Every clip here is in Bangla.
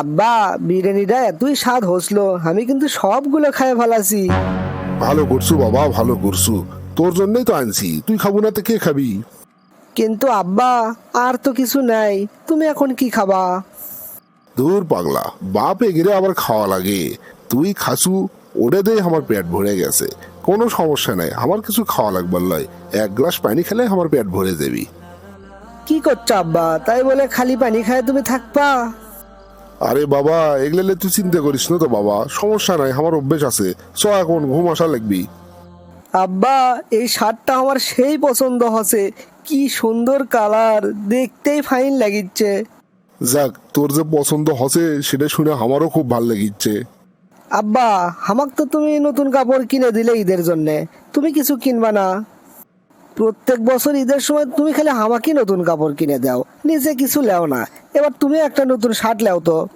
আব্বা বিরিয়ানিটা এতই স্বাদ হসলো। আমি কিন্তু সবগুলো খায় ভালাছি ভালো করছু বাবা ভালো করছু। তোর জন্যই তো আনছি। তুই খাব না তো কে খাবি? কিন্তু আব্বা আর তো কিছু নাই। তুমি এখন কি খাবা? দূর পাগলা বাপ এগিরে আবার খাওয়া লাগে। তুই খাসু ওরে দে আমার পেট ভরে গেছে। কোনো সমস্যা নাই আমার কিছু খাওয়া লাগবার লয়। এক গ্লাস পানি খেলে আমার পেট ভরে যাবি কি করছ আব্বা? তাই বলে খালি পানি খায় তুমি থাকবা? আরে বাবা এগুলো তুই চিন্তা করিস না তো বাবা। সমস্যা নাই আমার অভ্যেস আছে। চ এখন ঘুম আসা লাগবি। আব্বা এই শার্টটা আমার সেই পছন্দ হসে কি সুন্দর কালার দেখতেই ফাইন লাগিচ্ছে। যাক তোর যে পছন্দ হসে সেটা শুনে আমারও খুব ভালো লেগেছে আব্বা আমাক তো তুমি নতুন কাপড় কিনে দিলে ঈদের জন্য। তুমি কিছু কিনবা না? প্রত্যেক বছর ঈদের সময় তুমি খালি আমাকে নতুন কাপড় কিনে দাও, নিজে কিছু লেও না। এবার তুমি একটা নতুন শার্ট লেও তো।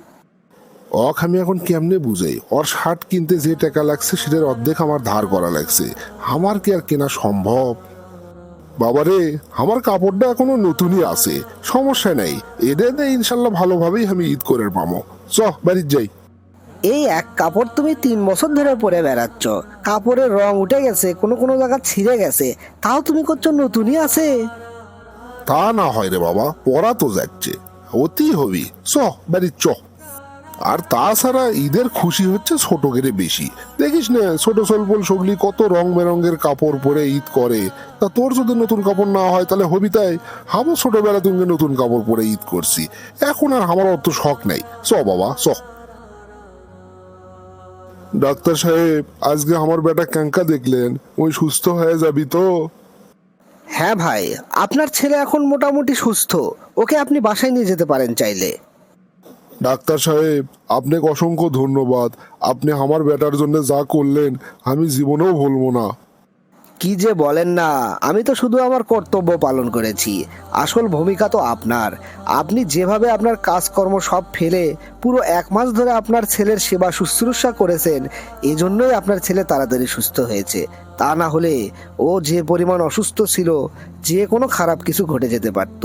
অক, আমি এখন কেমনে বুঝাই? ওর শার্ট কিনতে যে টাকা লাগছে, সেটার অর্ধেক আমার ধার করা লাগছে। আমার কি আর কেনা সম্ভব? বাবারে, আমার কাপড়টা এখনও নতুনই আছে। সমস্যা নাই। এদের ইনশাল্লাহ ভালোভাবেই আমি ঈদ করে পাবো। চ বাড়ির যাই। এই এক কাপড় তুমি তিন বছর ধরে পরে বেড়াচ্ছ। কাপড়ের রং উঠে গেছে, কোনো কোনো জায়গা ছিঁড়ে গেছে। তাও তুমি করছ নতুনই আছে? তা না হয় রে বাবা পড়া তো যাচ্ছে। অতি হবি। চ বাড়ির চ। আর তাছাড়া ঈদের খুশি হচ্ছে ছোট গেরে বেশি। দেখিস না, ছোট সলপল সগলি কত রং বেরঙের কাপড় পরে ঈদ করে। তা তোর যদি নতুন কাপড় না হয়, তাহলে হবি তাই। হামও ছোটবেলা তুমি নতুন কাপড় পরে ঈদ করছি। এখন আর আমার অত শখ নাই। চ বাবা, চ। ডাক্তার সাহেব আজকে আমার বেটা ক্যাঙ্কা দেখলেন। ওই সুস্থ হয়ে যাবি তো? হ্যাঁ ভাই আপনার ছেলে এখন মোটামুটি সুস্থ। ওকে আপনি বাসায় নিয়ে যেতে পারেন চাইলে। ডাক্তার সাহেব আপনাকে অসংখ্য ধন্যবাদ। আপনি আমার বেটার জন্য যা করলেন আমি জীবনেও ভুলবো না। কি যে বলেন না, আমি তো শুধু আমার কর্তব্য পালন করেছি। আসল ভূমিকা তো আপনার। আপনি যেভাবে আপনার কাজকর্ম সব ফেলে পুরো এক মাস ধরে আপনার ছেলের সেবা শুশ্রূষা করেছেন, এজন্যই আপনার ছেলে তাড়াতাড়ি সুস্থ হয়েছে। তা না হলে ও যে পরিমাণ অসুস্থ ছিল, যে কোনো খারাপ কিছু ঘটে যেতে পারত।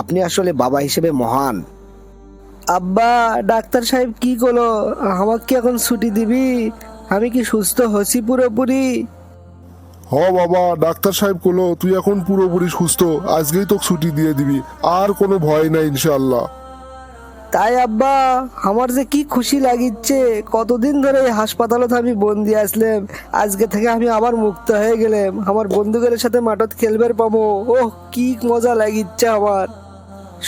আপনি আসলে বাবা হিসেবে মহান। আব্বা, ডাক্তার সাহেব কি করল? আমাকে কি এখন ছুটি দিবি? আমি কি সুস্থ হয়েছি পুরোপুরি? হ বাবা, ডাক্তার সাহেব কলো, তুই এখন পুরোপুরি সুস্থ, আজকেই তোকে ছুটি দিয়ে দিবি, আর কোনো ভয় নাই ইনশাল্লাহ তাই আব্বা, আমার যে কি খুশি লাগিচ্ছে, কতদিন ধরে এই হাসপাতালত আমি বন্দি আসলাম, আজকে থেকে আমি আবার মুক্ত হয়ে গেলাম, আমার বন্ধুদের সাথে মাঠত খেলবার পাবো ওহ, কি মজা লাগিচ্ছে আমার।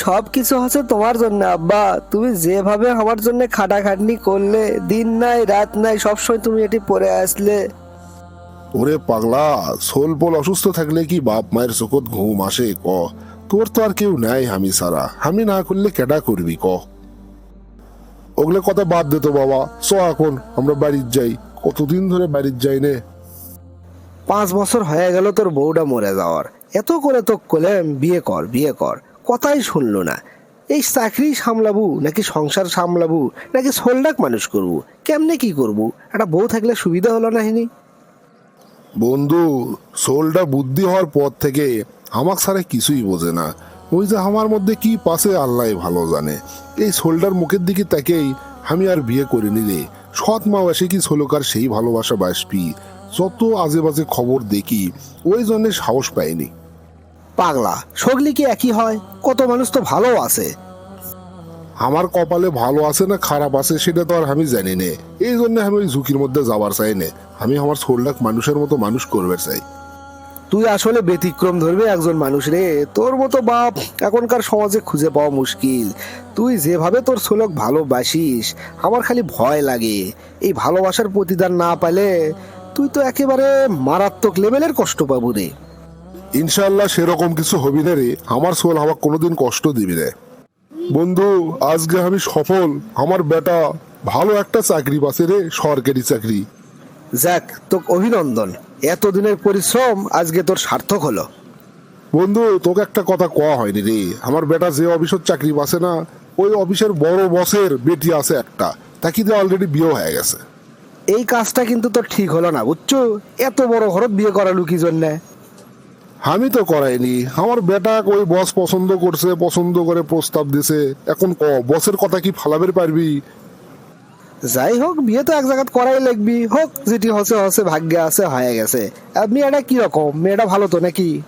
সব কিছু হচ্ছে তোমার জন্য আব্বা, তুমি যেভাবে আমার জন্য খাটাখাটনি করলে, দিন নাই, রাত নাই, সবসময় তুমি এটি পরে আসলে। ওরে পাগলা সোলপোল অসুস্থ থাকলে কি বাপ মায়ের চোখত ঘুম আসে ক? তোর তো আর কেউ নাই আমি সারা আমি না করলে কেডা করবি ক? ওগুলো কথা বাদ দে তো বাবা, চ এখন, আমরা বাড়ির যাই, কতদিন ধরে বাড়ির যাই নে? পাঁচ বছর হয়ে গেল তোর বউটা মরে যাওয়ার, এত করে তো কলেম বিয়ে কর বিয়ে কর, কথাই শুনলো না। এই চাকরি সামলাবু, নাকি সংসার সামলাবু, নাকি সোলডাক মানুষ করবু, কেমনে কি করবু? একটা বউ থাকলে সুবিধা হলো না হিনি বন্ধু, সোলটা বুদ্ধি হওয়ার পর থেকে আমার সারা কিছুই বোঝে না। ওই যে আমার মধ্যে কি পাশে আল্লাহ ভালো জানে। এই সোলটার মুখের দিকে তাকেই আমি আর বিয়ে করিনি রে। সৎ মা বাসে কি সোলকার সেই ভালোবাসা বাসপি যত আজে বাজে খবর দেখি, ওই জন্য সাহস পাইনি। পাগলা, সগলি কি একই হয়? কত মানুষ তো ভালো আছে। আমার কপালে ভালো আছে না খারাপ আছে সেটা তো আর আমি জানি নে। এই জন্য আমি ওই ঝুঁকির মধ্যে যাবার চাই নে। আমি আমার সোলটাক মানুষের মতো মানুষ করবে চাই। তুই আসলে ব্যতিক্রম ধরবে একজন মানুষ রে। তোর মতো বাপ এখনকার সমাজে খুঁজে পাওয়া মুশকিল। তুই যেভাবে তোর ছোলক ভালোবাসিস আমার খালি ভয় লাগে। এই ভালোবাসার প্রতিদান না পেলে তুই তো একেবারে মারাত্মক লেভেলের কষ্ট পাবো রে। ইনশাল্লাহ সেরকম কিছু হবি না রে। আমার সোল আমাকে কোনোদিন কষ্ট দিবি রে বন্ধু আজকে আমি সফল। আমার বেটা ভালো একটা চাকরি পাচ্ছে রে সরকারি চাকরি। যাক তোকে অভিনন্দন। এতদিনের পরিশ্রম আজকে তোর সার্থক হলো। বন্ধু তোকে একটা কথা কোয়া হয়নি রে। আমার বেটা যে অফিসের চাকরি পাচ্ছে না ওই অফিসের বড় বসের বেটি আছে একটা। তাকে দিয়ে অলরেডি বিয়ে হয়ে গেছে। এই কাজটা কিন্তু তোর ঠিক হলো না বুঝছ? এত বড় ঘরত বিয়ে করালু কি জন্যে? আমি তো করাইনি। আমার বেটা ওই বস পছন্দ করছে পছন্দ করে প্রস্তাব দিছে। এখন ক বসের কথা কি ফালাবের পারবি? যাই হোক বিয়ে তো এক জায়গাত করাই লাগবি। হোক যেটি হসে হসে ভাগ্যে আছে হয়ে গেছে। আর মেয়েটা কি রকম? মেয়েটা ভালো তো নাকি?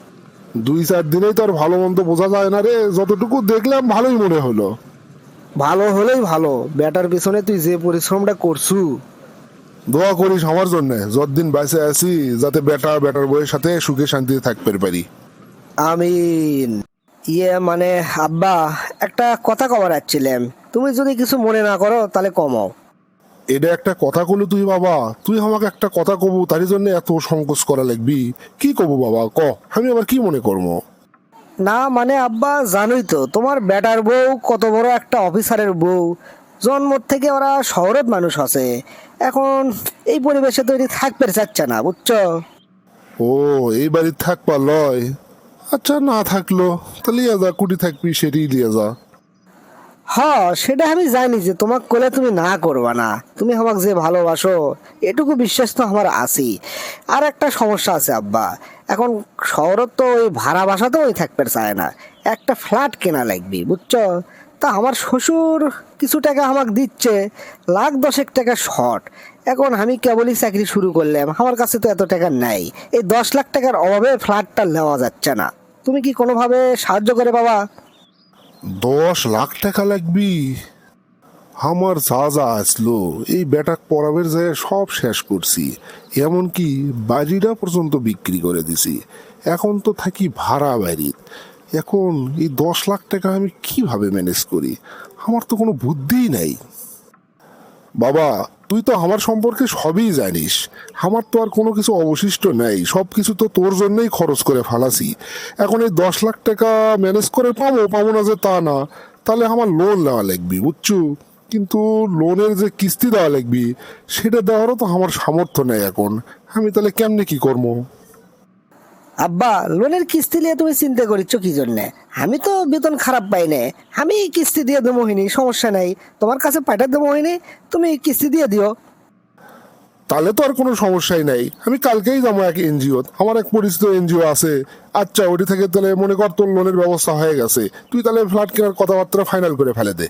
দুই চার দিনেই তো আর ভালো মন্দ বোঝা যায় না রে। যতটুকু দেখলাম ভালোই মনে হলো। ভালো হলেই ভালো। বেটার পিছনে তুই যে পরিশ্রমটা করছু। দোয়া করিস আমার জন্য যতদিন বাইসে আছি যাতে বেটা বেটার বইয়ের সাথে সুখে শান্তিতে থাকতে পারি। আমিন। ইয়ে মানে আব্বা একটা কথা কবার আসছিলাম তুমি যদি কিছু মনে না করো তাহলে কমাও। এটা একটা কথা কলু তুই বাবা। তুই আমাকে একটা কথা কবু তারই জন্য এত সংকোচ করা লাগবি। কি কবু বাবা? ক আমি আবার কি মনে করব? না মানে আব্বা জানোই তো তোমার বেটার বউ কত বড় একটা অফিসারের বউ। জন্ম থেকে ওরা শহরের মানুষ আছে। এখন এই পরিবেশে তৈরি থাকতে চাচ্ছে না বুঝছ? ও এই বাড়ির থাকবা লয়। আচ্ছা না থাকল তাহলে লিয়ে যা কুটি থাকবি সেটি লিয়ে যা। হ্যাঁ সেটা আমি জানি যে তোমাকে কোলে তুমি না করবা না। তুমি আমাকে যে ভালোবাসো এটুকু বিশ্বাস তো আমার আছেই। আর একটা সমস্যা আছে আব্বা। এখন শহরত তো ওই ভাড়া বাসাতেও ওই থাকতে চায় না। একটা ফ্ল্যাট কেনা লাগবে বুঝছ? তা আমার শ্বশুর কিছু টাকা আমাকে দিচ্ছে, লাখ দশেক টাকা শর্ট। এখন আমি কেবলই চাকরি শুরু করলাম, আমার কাছে তো এত টাকা নাই। এই দশ লাখ টাকার অভাবে ফ্ল্যাটটা নেওয়া যাচ্ছে না। তুমি কি কোনোভাবে সাহায্য করে বাবা? দশ লাখ টাকা লাগবি? আমার যা যা আসলো, এই বেটাক পড়াবের জায়গায় সব শেষ করছি। এমনকি বাড়িটা পর্যন্ত বিক্রি করে দিছি। এখন তো থাকি ভাড়া বাড়ির এখন এই দশ লাখ টাকা আমি কীভাবে ম্যানেজ করি? আমার তো কোনো বুদ্ধিই নাই। বাবা, তুই তো আমার সম্পর্কে সবই জানিস। আমার তো আর কোনো কিছু অবশিষ্ট নেই। সব কিছু তো তোর জন্যই খরচ করে ফালাসি এখন এই দশ লাখ টাকা ম্যানেজ করে পাবো? পাবো না যে তা না। তাহলে আমার লোন নেওয়া লাগবে, বুঝছ? কিন্তু লোনের যে কিস্তি দেওয়া লাগবে, সেটা দেওয়ারও তো আমার সামর্থ্য নেই এখন। আমি তাহলে কেমনে কি করব? আব্বা লোনের কিস্তি নিয়ে তুমি চিন্তা করিচ্ছ কি জন্যে? আমি তো বেতন খারাপ পাই না। আমি কিস্তি দিয়ে দেবো হইনি সমস্যা নাই। তোমার কাছে পাঠা দেবো হইনি তুমি কিস্তি দিয়ে দিও। তাহলে তো আর কোনো সমস্যাই নাই। আমি কালকেই যাব এক এনজিও আমার এক পরিচিত এনজিও আছে। আচ্ছা ওটি থেকে তাহলে মনে কর তোর লোনের ব্যবস্থা হয়ে গেছে। তুই তাহলে ফ্ল্যাট কেনার কথাবার্তা ফাইনাল করে ফেলে দে।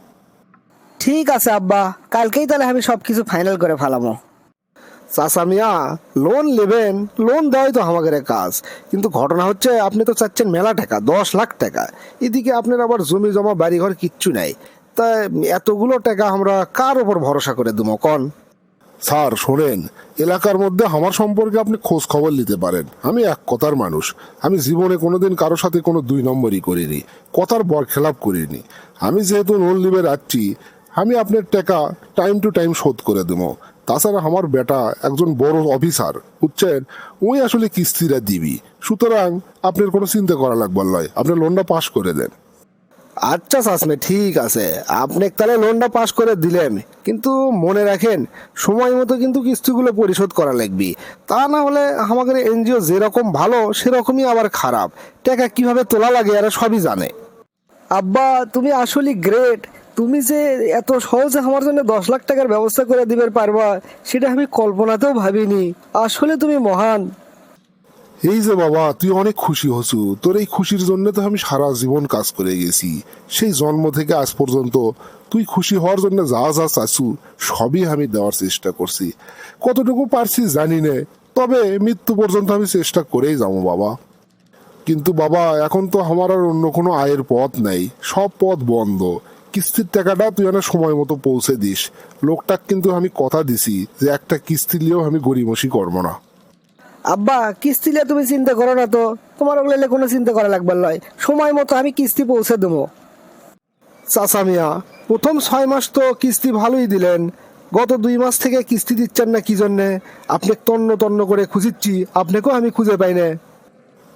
ঠিক আছে আব্বা কালকেই তাহলে আমি সব কিছু ফাইনাল করে ফেলামো চাচা মিয়া লোন নেবেন লোন দেওয়াই তো আমাদের কাজ। কিন্তু ঘটনা হচ্ছে, আপনি তো চাচ্ছেন মেলা টাকা, দশ লাখ টাকা। এদিকে আপনার আবার জমি জমা, বাড়িঘর কিচ্ছু নাই। তা এতগুলো টাকা আমরা কার ওপর ভরসা করে দেবো, কন? স্যার, শোনেন, এলাকার মধ্যে আমার সম্পর্কে আপনি খোঁজ খবর নিতে পারেন। আমি এক কথার মানুষ। আমি জীবনে কোনোদিন কারোর সাথে কোনো দুই নম্বরই করিনি। কথার বর খেলাপ করিনি। আমি যেহেতু লোন লিবে রাখছি, আমি আপনার টাকা টাইম টু টাইম শোধ করে দেবো। তাছাড়া আমার বেটা একজন বড় অফিসার বুঝছেন? ওই আসলে কিস্তিটা দিবি। সুতরাং আপনার কোনো চিন্তা করা লাগবার নয় আপনি লোনটা পাশ করে দেন। আচ্ছা শাসমে ঠিক আছে। আপনি তাহলে লোনটা পাস করে দিলেন। কিন্তু মনে রাখেন সময় মতো কিন্তু কিস্তিগুলো পরিশোধ করা লাগবে। তা না হলে আমাদের এনজিও যেরকম ভালো সেরকমই আবার খারাপ। টাকা কীভাবে তোলা লাগে এরা সবই জানে। আব্বা তুমি আসলে গ্রেট তুমি যে এত সহজে আমার জন্য দশ লাখ টাকার ব্যবস্থা করে দিবে পারবা, সেটা আমি কল্পনাতেও ভাবিনি। আসলে তুমি মহান। এই যে বাবা, তুই অনেক খুশি হসু। তোর এই খুশির জন্য তো আমি সারা জীবন কাজ করে গেছি। সেই জন্ম থেকে আজ পর্যন্ত তুই খুশি হওয়ার জন্য যা যা চাচু সবই আমি দেওয়ার চেষ্টা করছি। কতটুকু পারছি জানি না, তবে মৃত্যু পর্যন্ত আমি চেষ্টা করেই যাব বাবা। কিন্তু বাবা, এখন তো আমার আর অন্য কোনো আয়ের পথ নেই। সব পথ বন্ধ। কিস্তির টাকাটা তুই না সময় মতো পৌঁছে দিস। লোকটা কিন্তু আমি কথা দিছি যে একটা কিস্তি নিয়েও আমি গরিমসি করব না। আব্বা, কিস্তি নিয়ে তুমি চিন্তা করো না তো। তোমার ওগুলো কোনো চিন্তা করা লাগবে নয়। সময় মতো আমি কিস্তি পৌঁছে দেবো। চাচা মিয়া, প্রথম ছয় মাস তো কিস্তি ভালোই দিলেন। গত দুই মাস থেকে কিস্তি দিচ্ছেন না কি জন্যে? আপনি তন্ন তন্ন করে খুঁজিচ্ছি। আপনাকেও আমি খুঁজে পাই না।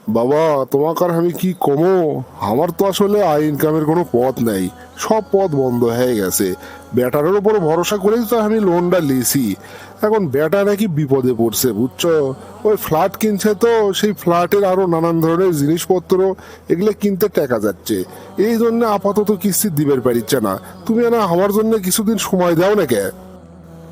বাবা তোমাকে আর আমি কি কমো? আমার তো আসলে আয় ইনকামের কোনো পথ নেই। সব পথ বন্ধ হয়ে গেছে। ব্যাটারের উপর ভরসা করেই তো আমি লোনটা লিছি এখন ব্যাটা নাকি বিপদে পড়ছে, বুঝছ? ওই ফ্ল্যাট কিনছে তো, সেই ফ্ল্যাটের আরও নানান ধরনের জিনিসপত্র, এগুলো কিনতে টাকা যাচ্ছে। এই জন্য আপাতত কিস্তি দিবের পারিচ্ছে না। তুমি না আমার জন্য কিছুদিন সময় দাও না কে?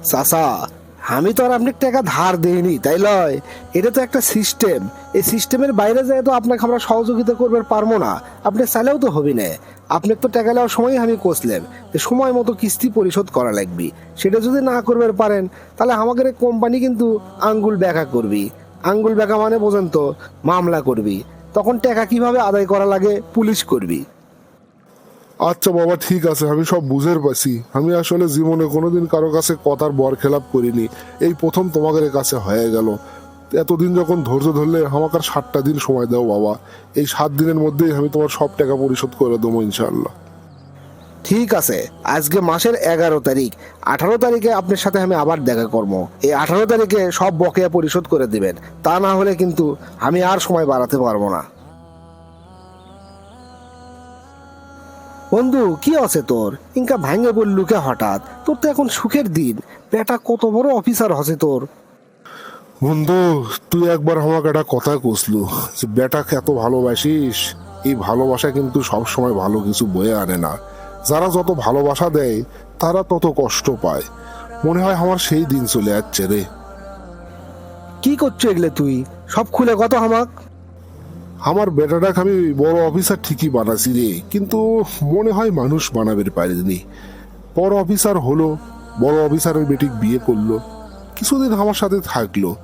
চাচা আমি তো আর আপনাকে টাকা ধার দেইনি, তাই লয়। এটা তো একটা সিস্টেম এই সিস্টেমের বাইরে যায় তো আপনাকে আমরা সহযোগিতা করবে পারব না। আপনি চাইলেও তো হবি না। আপনাকে তো টাকা নেওয়ার সময় আমি কষলাম। যে সময় মতো কিস্তি পরিশোধ করা লাগবে। সেটা যদি না করবে পারেন, তাহলে আমাদের কোম্পানি কিন্তু আঙ্গুল ব্যাকা করবি। আঙ্গুল ব্যাকা মানে বোঝেন তো, মামলা করবি। তখন টাকা কীভাবে আদায় করা লাগে, পুলিশ করবি। আচ্ছা বাবা, ঠিক আছে, আমি সব বুঝের পাচ্ছি আমি আসলে জীবনে কোনোদিন কারও কাছে কথার বর খেলাপ করিনি। এই প্রথম তোমাদের কাছে হয়ে গেল। এতদিন যখন ধৈর্য ধরলে আমাকে সাতটা দিন সময় দাও বাবা। এই সাত দিনের মধ্যেই আমি তোমার সব টাকা পরিশোধ করে দেবো ইনশাল্লাহ ঠিক আছে, আজকে মাসের এগারো তারিখ। আঠারো তারিখে আপনার সাথে আমি আবার দেখা করব। এই আঠারো তারিখে সব বকেয়া পরিশোধ করে দিবেন। তা না হলে কিন্তু আমি আর সময় বাড়াতে পারব না। বন্ধু কি আছে তোর? ইনকা ভাঙে বললু কে হঠাৎ? তোর তো এখন সুখের দিন। বেটা কত বড় অফিসার হসে তোর। বন্ধু তুই একবার আমাকে একটা কথা কষলু যে বেটাকে এত ভালোবাসিস? এই ভালোবাসা কিন্তু সব সময় ভালো কিছু বয়ে আনে না। যারা যত ভালোবাসা দেয় তারা তত কষ্ট পায়। মনে হয় আমার সেই দিন চলে যাচ্ছে রে। কি করছ এগুলো তুই? সব খুলে কথা হামাক আমার বেটাটাকে আমি বড় অফিসার ঠিকই বানাছি রে, কিন্তু মনে হয় মানুষ বানাবের পারেনি। বড় অফিসার হলো, বড় অফিসারের বেটিক বিয়ে করল, কিছুদিন আমার সাথে থাকল।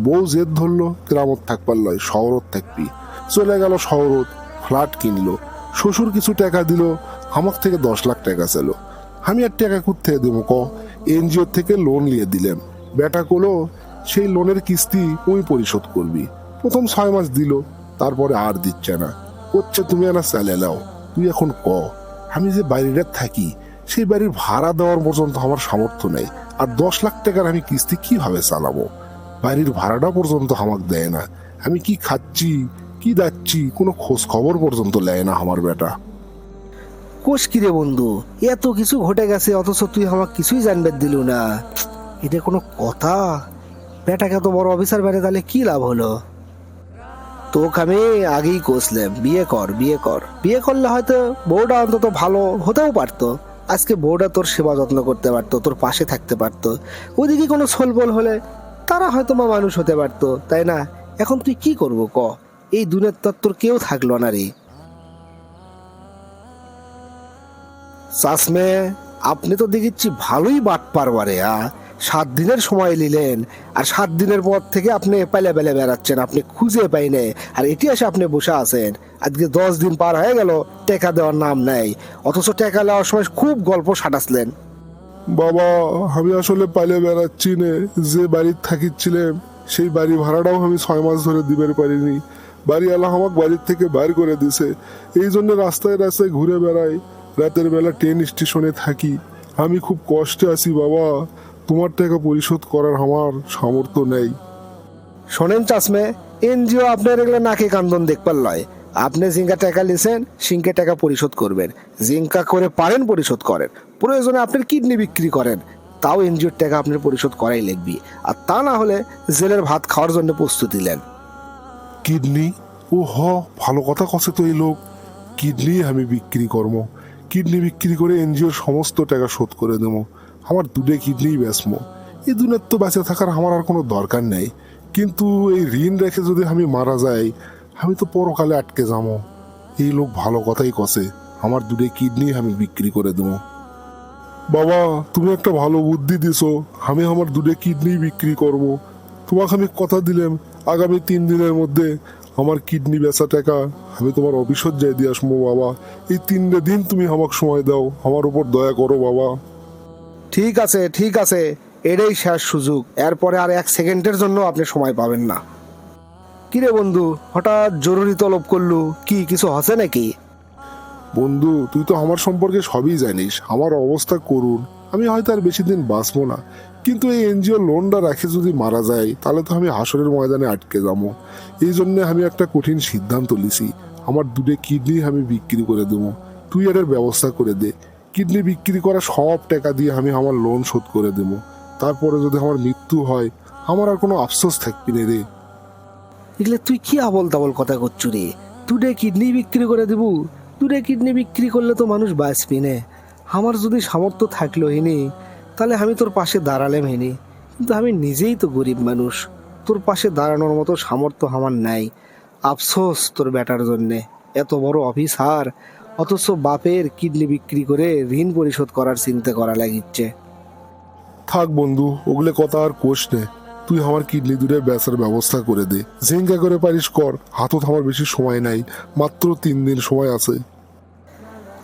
বউ জেদ ধরলো, গ্রামত থাকবার লয়, শহরত থাকবি। চলে গেল শহরত, ফ্ল্যাট কিনলো। শ্বশুর কিছু টাকা দিল আমার থেকে দশ লাখ টাকা ছিল আমি আর টাকা কোথেকে দেবো ক? এনজিও থেকে লোন নিয়ে দিলাম বেটা কোলো, সেই লোনের কিস্তি তুই পরিশোধ করবি। প্রথম ছয় মাস দিল তারপরে আর দিচ্ছে না। হচ্ছে তুমি না চালে নাও। তুই এখন ক। আমি যে বাড়িটা থাকি, সেই বাড়ির ভাড়া দেওয়ার পর্যন্ত আমার সামর্থ্য নেই। আর দশ লাখ টাকার আমি কিস্তি কীভাবে চালাবো? বাড়ির ভাড়াটা পর্যন্ত আমাকে দেয় না। আমি কি খাচ্ছি, কি দাচ্ছি, কোনো খোঁজ খবর পর্যন্ত নেয় না আমার বেটা। কোষ কিরে বন্ধু? এত কিছু ঘটে গেছে, অথচ তুই আমার কিছুই জানবে দিলু না। এটা কোনো কথা? বেটাকে এত বড় অফিসার বেড়ে তাহলে কি লাভ হলো? তোকে আমি আগেই কষলাম বিয়ে কর বিয়ে কর। বিয়ে করলে হয়তো বউটা অন্তত ভালো হতেও পারতো। আজকে বউটা তোর সেবা যত্ন করতে পারতো, তোর পাশে থাকতে পারতো। ওদিকে কোনো সোলবল হলে তারা হয়তো মা মানুষ হতে পারতো, তাই না? এখন তুই কি করব ক? এই দুনিয়ার তো আর তোর কেউ থাকল না রে। চাষমে, আপনি তো দেখিচ্ছি ভালোই বাট পারবারে আ? সাত দিনের সময় নিলেন। আর সাত দিনের পর থেকে আপনি পেলে পেলে বেড়াচ্ছেন, আপনি খুঁজে পাইনে আর এটি এসে আপনি বসে আছেন। আজকে দশ দিন পার হয়ে গেল, টেকা দেওয়ার নাম নেই। অথচ টেকা নেওয়ার সময় খুব গল্প সাটাসলেন বাবা, আমি আসলে পালে বেড়াচ্ছি নে, যে বাড়ির থাকিচ্ছিলাম, সেই বাড়ি ভাড়াটাও আমি ছয় মাস ধরে দিবার পারিনি। বাড়ি আলা আমাকে বাড়ির থেকে বাইর করে দিছে। এই জন্য রাস্তায় রাস্তায় ঘুরে বেড়াই। রাতের বেলা ট্রেন স্টেশনে থাকি। আমি খুব কষ্টে আছি বাবা। তোমার টাকা পরিশোধ করার আমার সামর্থ্য নেই। শোনেন চাষমে এনজিও আপনার এগুলো নাকে কান্দন দেখবার লয় আপনি জিঙ্কা টাকা লিছেন সিংকে টাকা পরিশোধ করবেন। জিঙ্কা করে পারেন পরিশোধ করেন। প্রয়োজনে আপনার কিডনি বিক্রি করেন। তাও এনজিওর টাকা আপনার পরিশোধ করাই লিখবি আর তা না হলে জেলের ভাত খাওয়ার জন্য প্রস্তুতি নেন। কিডনি? ও হ ভালো কথা কছে তো এই লোক। কিডনি আমি বিক্রি করব। কিডনি বিক্রি করে এনজিওর সমস্ত টাকা শোধ করে দেবো। আমার দুটো কিডনি বেচমো এই দুনের তো বেঁচে থাকার আমার আর কোনো দরকার নেই। কিন্তু এই ঋণ রেখে যদি আমি মারা যাই, আমি তো পরকালে আটকে যাব। এই লোক ভালো কথাই কছে আমার দুটো কিডনি আমি বিক্রি করে দেবো। বাবা, তুমি একটা ভালো বুদ্ধি দিছো। আমি আমার দুটো কিডনি বিক্রি করব। তোমাকে আমি কথা দিলাম, আগামী তিন দিনের মধ্যে আমার কিডনি বেচা টাকা আমি তোমার অফিসত যাই দিয়ে আসব বাবা। এই তিনটে দিন তুমি আমাকে সময় দাও, আমার উপর দয়া করো বাবা। ঠিক আছে ঠিক আছে। এটাই শেষ সুযোগ। এরপরে আর এক সেকেন্ডের জন্য আপনি সময় পাবেন না। কিরে বন্ধু, হঠাৎ জরুরি তলব করলু। কি, কিছু হসে নাকি? বন্ধু, তুই তো আমার সম্পর্কে সবই জানিস। আমার অবস্থা করুন আমি হয়তো আর বেশি দিন বাঁচবো না। কিন্তু এই এনজিও লোনটা রাখে যদি মারা যায়, তাহলে তো আমি হাসরের ময়দানে আটকে যাব। এই জন্য আমি একটা কঠিন সিদ্ধান্ত লিছি আমার দুটো কিডনি আমি বিক্রি করে দেবো। তুই এটার ব্যবস্থা করে দে। কিডনি বিক্রি করা সব টাকা দিয়ে আমি আমার লোন শোধ করে দেবো। তারপরে যদি আমার মৃত্যু হয়, আমার আর কোনো আফসোস থাকবি না রে। এগুলো তুই কি আবল তাবল কথা করছু রে? দুটে কিডনি বিক্রি করে দেবু? দুটে কিডনি বিক্রি করলে তো মানুষ বাঁচবি নে। আমার যদি সামর্থ্য থাকল হিনি, তাহলে আমি তোর পাশে দাঁড়ালাম হিনি। কিন্তু আমি নিজেই তো গরিব মানুষ। তোর পাশে দাঁড়ানোর মতো সামর্থ্য আমার নাই। আফসোস তোর বেটার জন্যে। এত বড় অফিসার অথচ বাপের কিডনি বিক্রি করে ঋণ পরিশোধ করার চিন্তা করা লাগিচ্ছে। থাক বন্ধু ওগুলো কথা আর কোষ নে। তুই আমার কিডনি দূরে বেচার ব্যবস্থা করে দে। জেঙ্গা করে পারিস কর হাতত আমার বেশি সময় নাই মাত্র তিন দিন সময় আছে।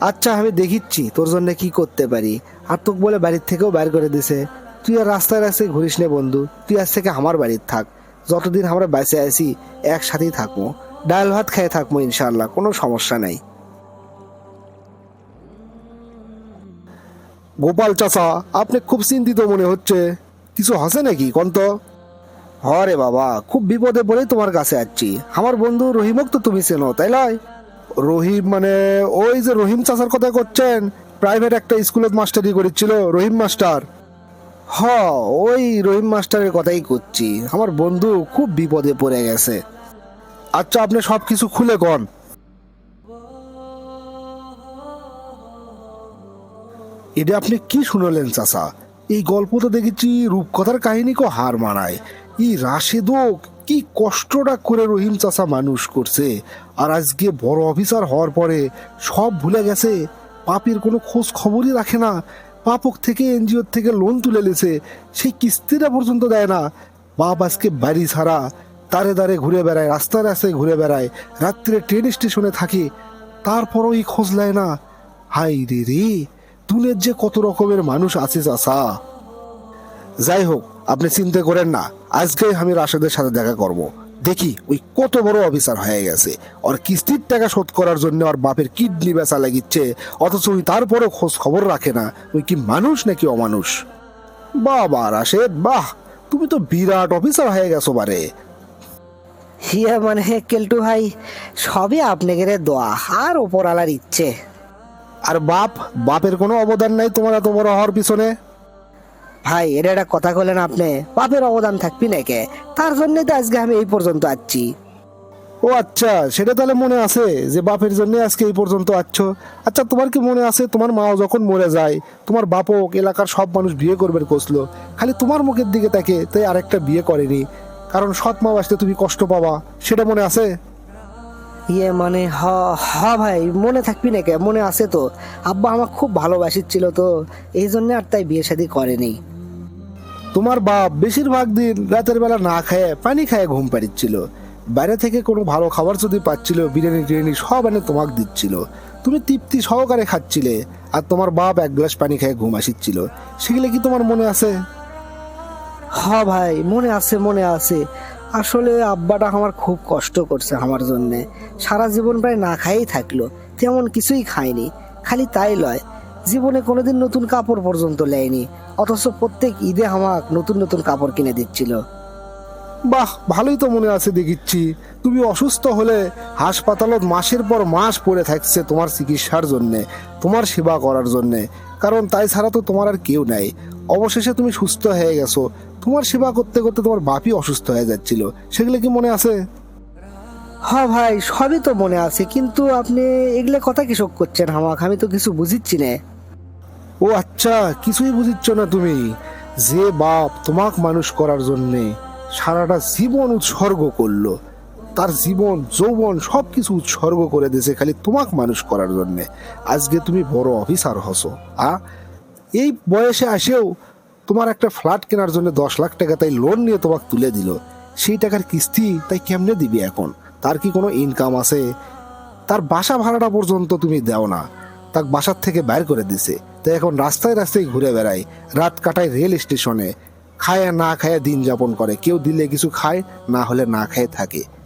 আচ্ছা আমি দেখিচ্ছি তোর জন্য কি করতে পারি। আর তোকে বলে বাড়ির থেকেও বাইর করে দিছে। তুই আর রাস্তায় রাস্তায় ঘুরিস নে বন্ধু তুই আজ থেকে আমার বাড়ির থাক। যতদিন আমরা বেঁচে আছি একসাথেই থাকব। ডাল ভাত খেয়ে থাকব ইনশাল্লাহ কোনো সমস্যা নাই। গোপাল চাচা, আপনি খুব চিন্তিত মনে হচ্ছে। কিছু হাসে নাকি, কন্ত? হরে বাবা, খুব বিপদে পড়েই তোমার কাছে আসছি। আমার বন্ধু রহিমক তো তুমি চেনো, তাই লয়? রহিম মানে ওই যে রহিম চাচার কথা করছেন প্রাইভেট একটা স্কুলত মাস্টারি করেছিল, রহিম মাস্টার হ ওই রহিম মাস্টারের কথাই করছি। আমার বন্ধু খুব বিপদে পড়ে গেছে। আচ্ছা আপনি সব কিছু খুলে কন। এটা আপনি কি শুনলেন, চাচা? এই গল্প তো দেখেছি রূপকথার কাহিনী কো হার মানায়। এই রাশেদক কি কষ্টটা করে রহিম চাচা মানুষ করছে। আর আজকে বড় অফিসার হওয়ার পরে সব ভুলে গেছে, পাপের কোনো খোঁজ খবরই রাখে না, পাপক থেকে, এনজিওর থেকে লোন তুলে লেছে সেই কিস্তিটা পর্যন্ত দেয় না। বাপ আজকে বাড়ি ছাড়া তারে দাঁড়ে ঘুরে বেড়ায়, রাস্তায় রাস্তায় ঘুরে বেড়ায়, রাত্রে ট্রেন স্টেশনে থাকে, তারপরও এই খোঁজ নেয় না। হাই রে রে! দুনের যে কত রকমের মানুষ আছে চাষা যাই হোক আপনি চিন্তা করেন না আজকে আমি রাশেদের সাথে দেখা করব। দেখি, ওই কত বড় অফিসার হয়ে গেছে। ওর কিস্তির টাকা শোধ করার জন্য ওর বাপের কিডনি বেচা লাগিচ্ছে, অথচ ওই তারপরেও খোঁজ খবর রাখে না। ওই কি মানুষ নাকি অমানুষ? বাবা রাশেদ, বাহ! তুমি তো বিরাট অফিসার হয়ে গেছো বারে। ইয়ে মানে কেলটু ভাই, সবই আপনাদের দোয়া, আর ওপরালার ইচ্ছে। আর বাপ বাপের কোনো অবদান নাই তোমার এত বড় হওয়ার পিছনে? ভাই এটা একটা কথা বলেন আপনি। বাপের অবদান থাকবি নাকি তার জন্যই তো আজকে আমি এই পর্যন্ত আসছি। ও আচ্ছা সেটা তাহলে মনে আছে যে বাপের জন্য আজকে এই পর্যন্ত আছো আচ্ছা তোমার কি মনে আছে তোমার মাও যখন মরে যায় তোমার বাপক এলাকার সব মানুষ বিয়ে করবে কষলো খালি তোমার মুখের দিকে তাকে তাই আরেকটা বিয়ে করেনি। কারণ সৎ মা আসলে তুমি কষ্ট পাবা সেটা মনে আছে? ইয়ে মানে হ হ ভাই মনে থাকবি না কে মনে আছে তো। আব্বা আমার খুব ভালোবাসিচ্ছিল তো এই জন্য আর তাই বিয়ে শাদি করেনি। তোমার বাপ বেশিরভাগ দিন রাতের বেলা না খায় পানি খায় ঘুম পাড়িচ্ছিল। বাইরে থেকে কোনো ভালো খাবার যদি পাচ্ছিল বিরিয়ানি টিরিয়ানি সব এনে তোমাকে দিচ্ছিল। তুমি তৃপ্তি সহকারে খাচ্ছিলে আর তোমার বাপ এক গ্লাস পানি খেয়ে ঘুম আসিচ্ছিল। সেগুলো কি তোমার মনে আছে? হ ভাই মনে আছে মনে আছে। আসলে আব্বাটা আমার খুব কষ্ট করছে আমার জন্য। সারা জীবন প্রায় না খাইই থাকল, তেমন কিছুই খায়নি, খালি তাই লয়। জীবনে কোনোদিন নতুন কাপড় পর্যন্ত নেয়নি অথচ প্রত্যেক ঈদে আমাক নতুন নতুন কাপড় কিনে দিচ্ছিল। বাহ, ভালোই তো মনে আছে দেখিচ্ছি। তুমি অসুস্থ হলে হাসপাতালত মাসের পর মাস পড়ে থাকছে তোমার চিকিৎসার জন্যে, তোমার সেবা করার জন্যে। কারণ তাই ছাড়া তো তোমার আর কেউ নাই। অবশেষে তুমি সুস্থ হয়ে গেছো। তোমার সেবা করতে করতে তোমার বাপই অসুস্থ হয়ে যাচ্ছিল। সেগুলো কি মনে আছে? হ্যাঁ ভাই সবই তো মনে আছে কিন্তু আপনি এগুলো কথা কি শোক করছেন হামাক আমি তো কিছু বুঝিচ্ছি না। ও আচ্ছা কিছুই বুঝিচ্ছ না তুমি। যে বাপ তোমাক মানুষ করার জন্যে সারাটা জীবন উৎসর্গ করল। তার জীবন, যৌবন সব কিছু উৎসর্গ করে দিয়েছে খালি তোমাক মানুষ করার জন্যে। আজকে তুমি বড় অফিসার হসো, আ? এই বয়সে আসেও তোমার একটা ফ্ল্যাট কেনার জন্য দশ লাখ টাকা তাই লোন নিয়ে তোমাকে তুলে দিল। সেই টাকার কিস্তি তাই কেমনে দিবি এখন? তার কি কোনো ইনকাম আছে? তার বাসা ভাড়াটা পর্যন্ত তুমি দাও না। তাক বাসার থেকে বাইর করে দিছে। তাই এখন রাস্তায় রাস্তায় ঘুরে বেড়ায়, রাত কাটায় রেল স্টেশনে। খায় না খায় দিন যাপন করে। কেউ দিলে কিছু খায়, না হলে না খায় থাকে।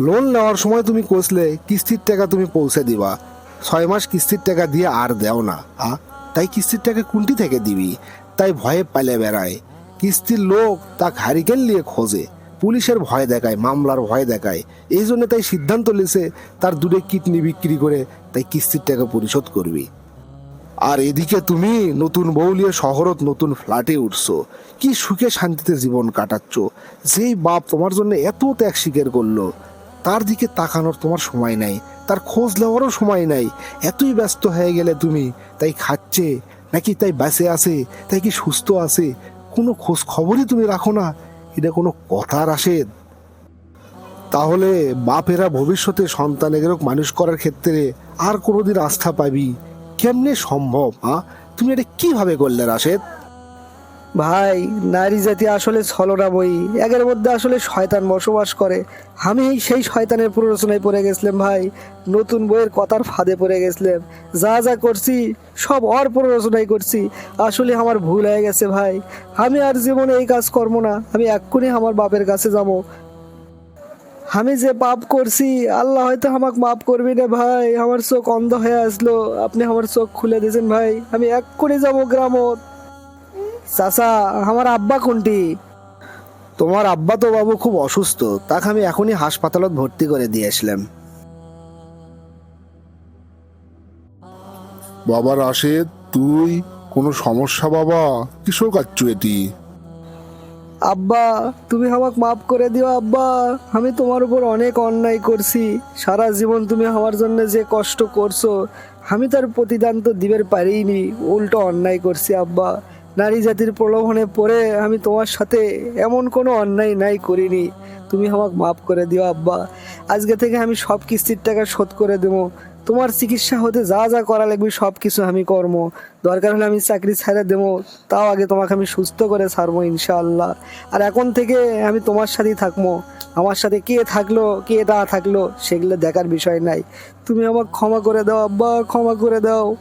লোন নেওয়ার সময় তুমি কষলে কিস্তির টাকা তুমি পৌঁছে দিবা। ছয় মাস কিস্তির টাকা দিয়ে আর দেও না, আ? তাই কিস্তির টাকা কুন্টি থেকে দিবি, তাই ভয়ে পালে বেড়ায়। কিস্তির লোক তা হারিকেন নিয়ে খোঁজে, পুলিশের ভয় দেখায়, মামলার ভয় দেখায়। এই জন্য তাই সিদ্ধান্ত নিয়েছে তার দূরে কিডনি বিক্রি করে তাই কিস্তির টাকা পরিশোধ করবি। আর এদিকে তুমি নতুন বৌলিয়ে শহরত নতুন ফ্ল্যাটে উঠছো, কি সুখে শান্তিতে জীবন কাটাচ্ছ। যেই বাপ তোমার জন্য এত ত্যাগ স্বীকার করল তার দিকে তাকানোর তোমার সময় নাই, তার খোঁজ নেওয়ারও সময় নাই। এতই ব্যস্ত হয়ে গেলে তুমি, তাই খাচ্ছে, নাকি তাই বাসে আছে, তাই কি সুস্থ আছে? কোনো খোঁজ খবরই তুমি রাখো না, এটা কোনো কথা রাশেদ তাহলে বাপেরা ভবিষ্যতে সন্তান সন্তানেরও মানুষ করার ক্ষেত্রে আর কোনোদিন আস্থা পাবি? কেমনে সম্ভব হ্যাঁ তুমি এটা কীভাবে করলে রাশেদ? ভাই, নারী জাতি আসলে ছলনা বই। একের মধ্যে আসলে শয়তান বসবাস করে। আমি সেই শয়তানের প্ররোচনায় পড়ে গেছিলাম ভাই। নতুন বইয়ের কথার ফাঁদে পড়ে গেছিলাম। যা যা করছি, সব অর প্ররোচনাই করছি। আসলে আমার ভুল হয়ে গেছে ভাই। আমি আর জীবনে এই কাজ করব না। আমি এক্ষুনি আমার বাপের কাছে যাব। আমি যে পাপ করছি, আল্লাহ হয়তো আমাকে মাফ করবি না ভাই। আমার চোখ অন্ধ হয়ে আসলো। আপনি আমার চোখ খুলে দিয়েছেন ভাই। আমি এক্ষুনি যাব গ্রামত। চাচা আমার আব্বা কোনটি? তোমার আব্বা তো বাবু খুব অসুস্থ তাকে আমি এখনই হাসপাতালত ভর্তি করে দিয়ে আসলাম। বাবা রাশেদ তুই কোনো সমস্যা বাবা? কিসব কাচ্ছু এটি? আব্বা তুমি আমাকে মাফ করে দিও আব্বা। আমি তোমার উপর অনেক অন্যায় করছি। সারা জীবন তুমি আমার জন্য যে কষ্ট করছ আমি তার প্রতিদান তো দিবের পারিনি। উল্টো অন্যায় করছি আব্বা। নারী জাতির প্রলোভনে পড়ে আমি তোমার সাথে এমন কোনো অন্যায় নাই করিনি। তুমি আমাকে মাফ করে দিও আব্বা। আজকে থেকে আমি সব কিস্তির টাকা শোধ করে দেবো। তোমার চিকিৎসা হতে যা যা করা লাগবে সব কিছু আমি কর্ম দরকার হলে আমি চাকরি ছেড়ে দেবো। তাও আগে তোমাকে আমি সুস্থ করে ছাড়বো ইনশাআল্লাহ। আর এখন থেকে আমি তোমার সাথেই থাকব। আমার সাথে কে থাকল, কে না থাকল, সেগুলো দেখার বিষয় নাই। তুমি আমাকে ক্ষমা করে দাও আব্বা, ক্ষমা করে দাও।